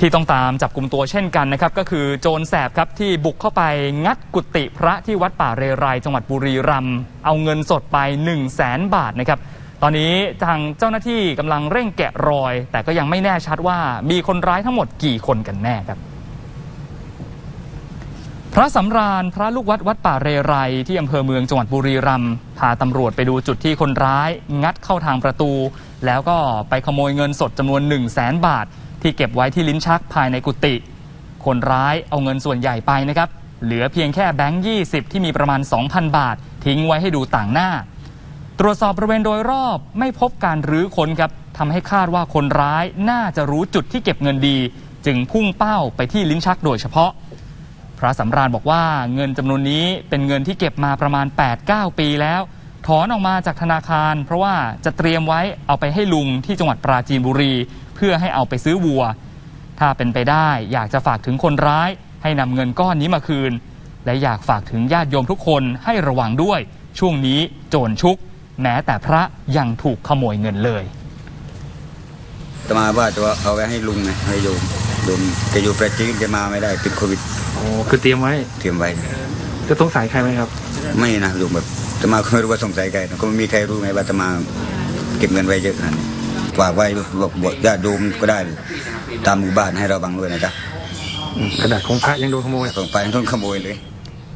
ที่ต้องตามจับกลุ่มตัวเช่นกันนะครับ ก็คือโจรแสบครับที่บุกเข้าไปงัดกุฏิพระที่วัดป่าเรไรจังหวัดบุรีรัมย์เอาเงินสดไป1 0 0 0 0แสนบาทนะครับ ตอนนี้ทางเจ้าหน้าที่กำลังเร่งแกะรอย แต่ก็ยังไม่แน่ชัดว่ามีคนร้ายทั้งหมดกี่คนกันแน่ครับ พระสำราญพระลูกวัดวัดป่าเรไรที่อำเภอเมืองจังหวัดบุรีรัมย์พาตำรวจไปดูจุดที่คนร้าย งัดเข้าทางประตู แล้วก็ไปขโมยเงินสดจำนวน1 0 0 0 0แสนบาท ที่เก็บไว้ที่ลิ้นชักภายในกุฏิคนร้ายเอาเงินส่วนใหญ่ไปนะครับ เหลือเพียงแค่แบงค์20 ที่มีประมาณ 2,000 บาท ทิ้งไว้ให้ดูต่างหน้า ตรวจสอบบริเวณโดยรอบไม่พบการรื้อค้นครับทำให้คาดว่าคนร้ายน่าจะรู้จุดที่เก็บเงินดี จึงพุ่งเป้าไปที่ลิ้นชักโดยเฉพาะ พระสำราญบอกว่าเงินจำนวนนี้เป็นเงินที่เก็บมาประมาณ 8-9 ปีแล้ว ถอนออกมาจากธนาคาร เพราะว่าจะเตรียมไว้เอาไปให้ลุงที่จังหวัดปราจีนบุรี เพื่อให้เอาไปซื้อวัว ถ้าเป็นไปได้อยากจะฝากถึงคนร้าย ให้นำเงินก้อนนี้มาคืน และอยากฝากถึงญาติโยมทุกคนให้ระวังด้วย ช่วงนี้โจรชุก แม้แต่พระยังถูกขโมยเงินเลยตมาว่าจะเอาไว้ให้ลุงไงให้โยมโยมแกอยู่ประจีนแกมาไม่ได้ติดโควิดโอ้คือเตรียมไว้เตรียมไว้จะสงสัยใครไหมครับ ไม่นะโยมแบบ ตมาก็ไม่รู้ว่าสงสัยใครนะก็ไม่มีใครรู้ไงว่าตมาเก็บเงินไว้เยอะขนาดนี้ฝากไว้บอกบอกญาติโยมก็ได้ตามหมู่บ้านให้เราบังด้วยนะจ๊ะกระดาษของพระยังโดนขโมยส่งไปต้องขโมยเลย